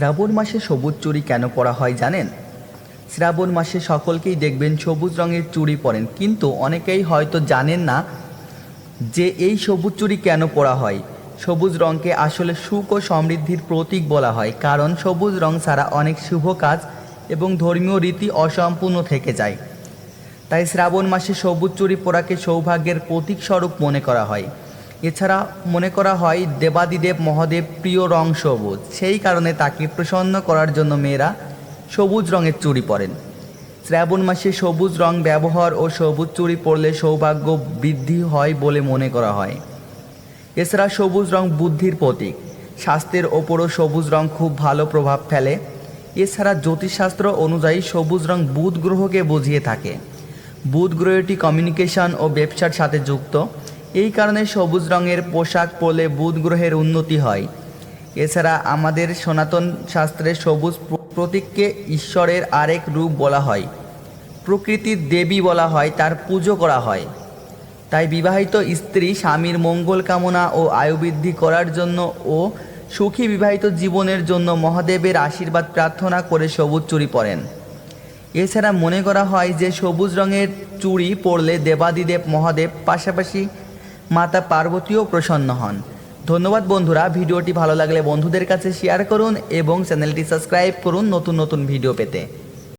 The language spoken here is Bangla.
শ্রাবণ মাসে সবুজ চুড়ি কেন পরা হয় জানেন? শ্রাবণ মাসে সকলকেই দেখবেন সবুজ রঙের চুড়ি পরেন, কিন্তু অনেকেই হয়তো জানেন না যে এই সবুজ চুড়ি কেন পরা হয়। সবুজ রঙকে আসলে সুখ ও সমৃদ্ধির প্রতীক বলা হয়, কারণ সবুজ রং ছাড়া অনেক শুভ কাজ এবং ধর্মীয় রীতি অসম্পূর্ণ থেকে যায়। তাই শ্রাবণ মাসে সবুজ চুড়ি পরাকে সৌভাগ্যের প্রতীক স্বরূপ মনে করা হয়। এছাড়া মনে করা হয় দেবাদিদেব মহাদেব প্রিয় রং সবুজ। সেই কারণে তাকে প্রসন্ন করার জন্য মেয়েরা সবুজ রঙের চুড়ি পরেন। শ্রাবণ মাসে সবুজ রং ব্যবহার ও সবুজ চুড়ি পরলে সৌভাগ্য বৃদ্ধি হয় বলে মনে করা হয়। এছাড়া সবুজ রং বুদ্ধির প্রতীক। স্বাস্থ্যের ওপরও সবুজ রং খুব ভালো প্রভাব ফেলে। এছাড়া জ্যোতিষশাস্ত্র অনুযায়ী সবুজ রং বুধ গ্রহকে বুঝিয়ে থাকে। বুধ গ্রহটি কমিউনিকেশন ও ব্যবসার সাথে যুক্ত। এই কারণে সবুজ রঙের পোশাক পরলে বুধ গ্রহের উন্নতি হয়। এছাড়া আমাদের সনাতন শাস্ত্রে সবুজ প্রতীককে ঈশ্বরের আরেক রূপ বলা হয়। প্রকৃতির দেবী বলা হয়, তার পুজো করা হয়। তাই বিবাহিত স্ত্রী স্বামীর মঙ্গল কামনা ও আয়ু বৃদ্ধি করার জন্য ও সুখী বিবাহিত জীবনের জন্য মহাদেবের আশীর্বাদ প্রার্থনা করে সবুজ চুরি পরেন। এছাড়া মনে করা হয় যে সবুজ রঙের চুড়ি পরলে দেবাদিদেব মহাদেব পাশাপাশি মাতা পার্বতীও প্রসন্ন হন। ধন্যবাদ বন্ধুরা, ভিডিওটি ভালো লাগলে বন্ধুদের কাছে শেয়ার করুন এবং চ্যানেলটি সাবস্ক্রাইব করুন নতুন নতুন ভিডিও পেতে।